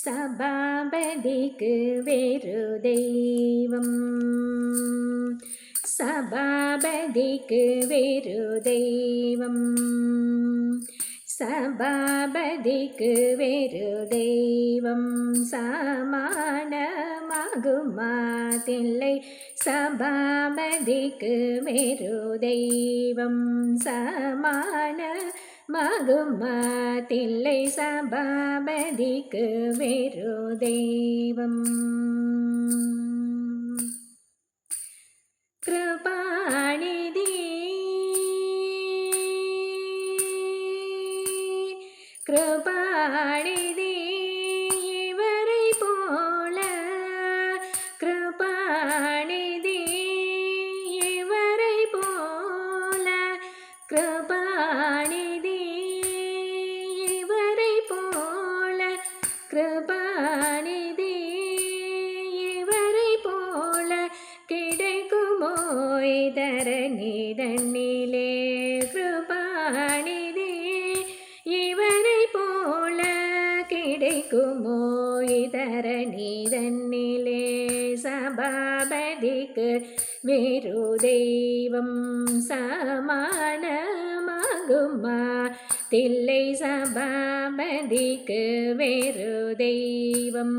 சபாபதிக்கு வேறு தெய்வம் சபாபதிக்கு வேறு தெய்வம் சபாபதிக்கு வேறு தெய்வம் சமானமாகுமாதில்லை சபாபதிக்கு வேறு தெய்வம் சமான மகுமாதில்லை சபாபதிக்கு வேறு தெய்வம். கிருபாணிதி கிருபாணிதி தன்னிலே கிருபாநிதி இவரை போல கிடைக்குமோ இதர நீதன்னிலே சபாபதிக்கு வேறு தெய்வம் சமானமாகுமா? தில்லை சபாபதிக்கு வேறு தெய்வம்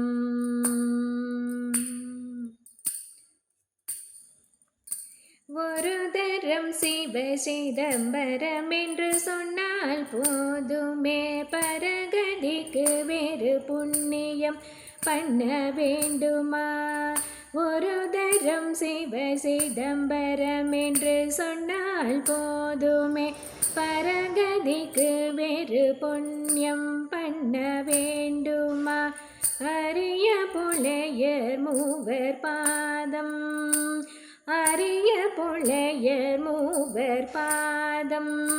ஒரு தரம் சிவ சிதம்பரம் என்று சொன்னால் போதுமே. பரகதிக்கு வேறு புண்ணியம் பண்ண வேண்டுமா? ஒரு தரம் சிவ சிதம்பரம் என்று சொன்னால் போதுமே. பரகதிக்கு வேறு புண்ணியம் பண்ண வேண்டுமா? அரிய புலையர் மூவர் பாதம். அரிய புலையர் மூவர் பாதம்.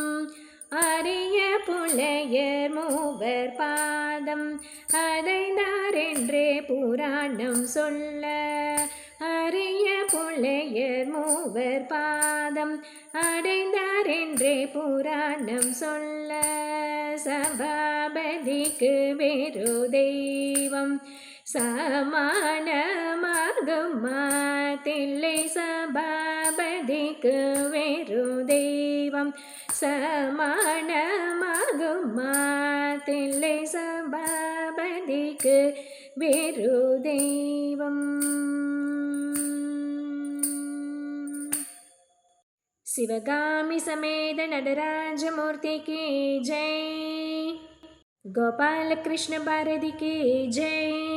அரிய புலையர் மூவர் பாதம். அதைந்தாரென்றே புராணம் சொல்ல. அரிய புலையர் மூவர் பாதம். அடைந்தாரென்றே புராணம் சொல்ல. சபாபதிக்கு வேறு தெய்வம். சமானமாகும் தில்லை சபா मेरुदेवं समान मा ग मा सभाम् शिवगामि समेतनडराजमूर्ति के जय। गोपालकृष्ण पारदि जय।